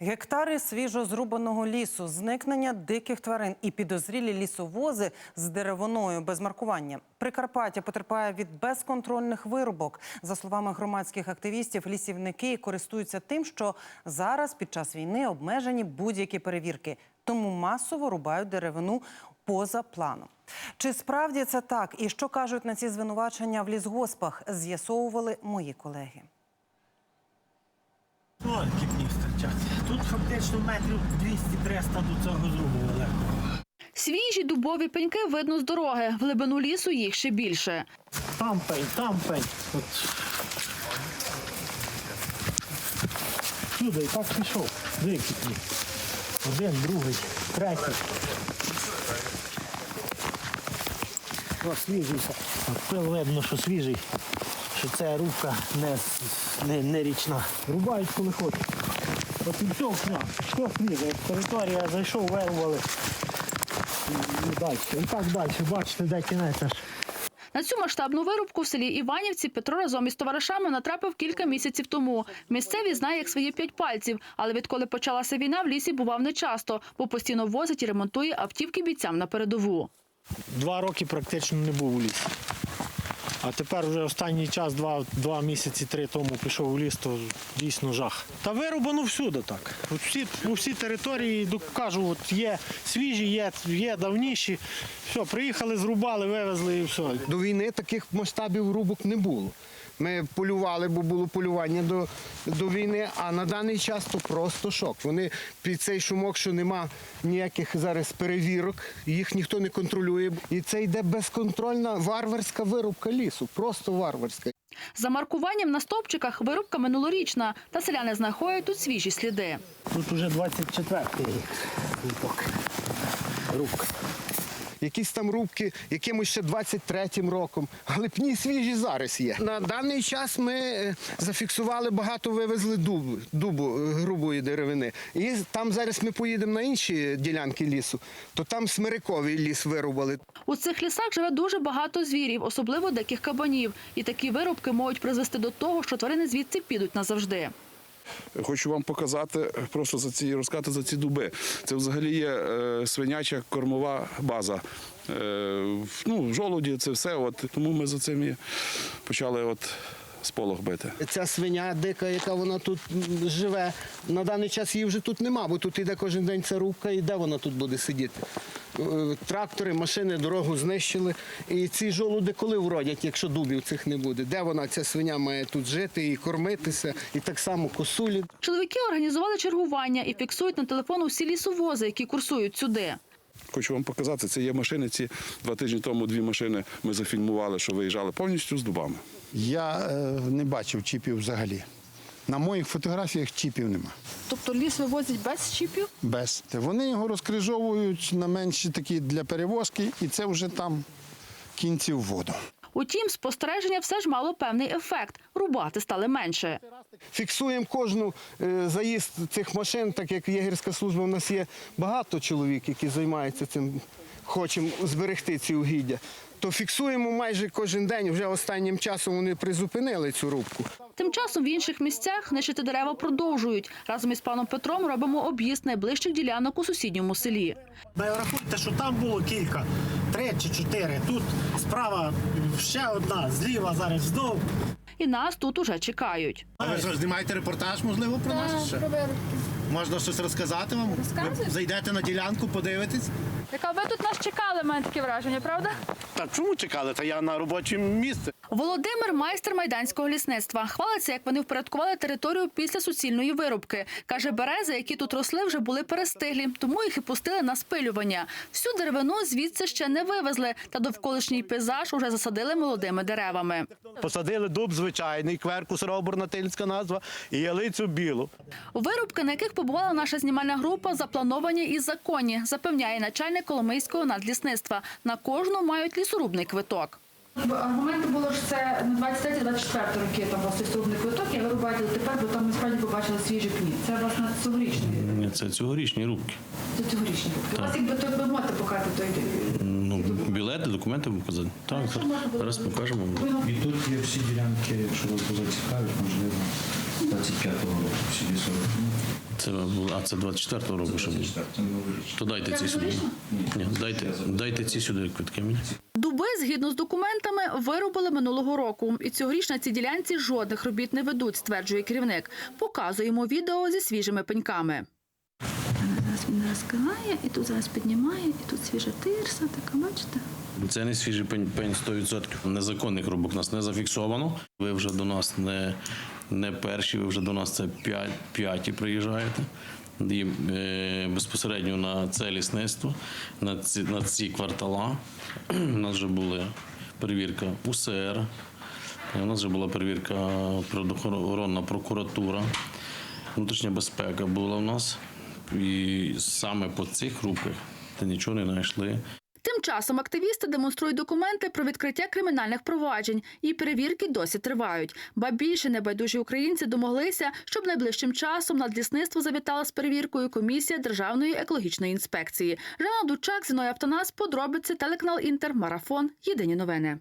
Гектари свіжо зрубаного лісу, зникнення диких тварин і підозрілі лісовози з деревиною без маркування. Прикарпаття потерпає від безконтрольних вирубок. За словами громадських активістів, лісівники користуються тим, що зараз під час війни обмежені будь-які перевірки, тому масово рубають деревину поза планом. Чи справді це так? І що кажуть на ці звинувачення в лісгоспах? З'ясовували мої колеги. Тільки пні стирчать. Тут фактично метрів 200-300 до цього зрубу легко. Свіжі дубові пеньки видно з дороги. В глибину лісу їх ще більше. Там пень, там пень. От. Сюди і так пішов. Дивіться пні. Один, другий, третій. О, свіжий. Пил видно, що свіжий, що це рубка не, не, не річна. Рубають коли хочуть. І все. Як Територія зайшов, вирвали. І, і далі. І так далі. Бачите, де кінець аж. На цю масштабну вирубку в селі Іванівці Петро разом із товаришами натрапив кілька місяців тому. Місцеві знає як свої п'ять пальців, але відколи почалася війна, в лісі бував нечасто, бо постійно возить і ремонтує автівки бійцям на передову. Два роки практично не був у лісі. А тепер вже останній час, два, два місяці, три тому пішов у ліс, то дійсно жах. Та вирубано всюди так. От всі, у всі території, кажу, от є свіжі, є, є давніші. Все, приїхали, зрубали, вивезли і все. До війни таких масштабів рубок не було. Ми полювали, бо було полювання до, до війни, а на даний час то просто шок. Вони під цей шумок, що нема ніяких зараз перевірок, їх ніхто не контролює. І це йде безконтрольна варварська вирубка лісу, просто варварська. За маркуванням на стовпчиках вирубка минулорічна, та селяни знаходять тут свіжі сліди. Тут уже 24-й рік. Рубка. Якісь там рубки якимось ще 23-м роком, але пні свіжі зараз є. На даний час ми е, зафіксували багато, вивезли дубу, дубу е, грубої деревини. І там зараз ми поїдемо на інші ділянки лісу, то там смириковий ліс вирубали. У цих лісах живе дуже багато звірів, особливо диких кабанів. І такі вирубки можуть призвести до того, що тварини звідси підуть назавжди. Хочу вам показати просто за ці розказати за ці дуби. Це взагалі є е, свиняча кормова база. Е, ну, жолуді, це все. От тому ми за цим і почали от сполох бити. Ця свиня дика, яка вона тут живе, на даний час її вже тут нема, бо тут іде кожен день ця рубка, і де вона тут буде сидіти? Е, Трактори, машини, дорогу знищили. І ці жолуди коли вродять, якщо дубів цих не буде? Де вона, ця свиня має тут жити і кормитися, і так само косулі. Чоловіки організували чергування і фіксують на телефон усі лісовози, які курсують сюди. Хочу вам показати, це є машини. Ці два тижні тому дві машини ми зафільмували, що виїжджали повністю з дубами. Я е, не бачив чіпів взагалі. На моїх фотографіях чіпів нема. Тобто ліс вивозять без чіпів? Без. Вони його розкрижовують на менші такі для перевозки, і це вже там кінці в воду. Утім, спостереження все ж мало певний ефект. Рубати стали менше. Фіксуємо кожну е, заїзд цих машин, так як єгерська служба, у нас є багато чоловік, які займаються цим, хочемо зберегти ці угіддя. То фіксуємо майже кожен день. Вже останнім часом вони призупинили цю рубку. Тим часом в інших місцях нищити дерева продовжують. Разом із паном Петром робимо об'їзд найближчих ділянок у сусідньому селі. Рахуйте, що там було кілька, три чи чотири. Тут справа ще одна, зліва зараз знов. І нас тут уже чекають. А ви що, знімаєте репортаж, можливо, про нас? ще? Можна щось розказати вам? Розказуй. зайдете на ділянку, подивитесь? Яка ви тут нас чекали, мене таке враження, правда? Та чому чекали? Та я на робочому місці. Володимир майстер майданського лісництва. Хвалиться, як вони впорядкували територію після суцільної вирубки. Каже, берези, які тут росли, вже були перестиглі, тому їх і пустили на спилювання. Всю деревину звідси ще не вивезли, та довколишній пейзаж уже засадили молодими деревами. Посадили дуб звичайний, кверкус роборна тильська назва, і ялицю білу. Вирубки, на яких побувала наша знімальна група, заплановані і законні, запевняє начальник Коломийського надлісництва. На кожну мають лісорубний квиток. Аргументи було що це на 23-24 роки там власне струбний квиток, і ви рубаєте дотепер, бо там ми справді побачили свіжі пні. Це власне цьогорічний. Ні, це цьогорічні рубки. Це цьогорічні рубки. У вас якби ви можете показати той. Ну, білети, документи показати. Так, було зараз покажемо. І тут є всі ділянки, якщо ви позацікавить, можливо. 25-го року, сюди 40. Це було- а це 24-го року, що було. То дайте ці сюди. Ні, дайте, дайте ці сюди квитки мені. Дуби, згідно з документами, вирубали минулого року. І цьогоріч на цій ділянці жодних робіт не ведуть, стверджує керівник. Показуємо відео зі свіжими пеньками. Зараз він розкриває, і тут зараз піднімає, і тут свіжа тирса, така, бачите? Це не свіжий пень, пень 100%. Незаконних рубок нас не зафіксовано. Ви вже до нас не, не перші, ви вже до нас це п'яті приїжджаєте. І, е, безпосередньо на це лісництво, на ці, на ці квартала. У нас вже була перевірка УСР, у нас вже була перевірка природоохоронна прокуратура, внутрішня безпека була у нас. І саме по цих рубках та нічого не знайшли. Тим часом активісти демонструють документи про відкриття кримінальних проваджень, і перевірки досі тривають. Ба більше небайдужі українці домоглися, щоб найближчим часом над лісництво завітала з перевіркою комісія Державної екологічної інспекції. Жанна Дучак, Зіною Автонас, подробиці, телеканал Інтер, Марафон. Єдині новини.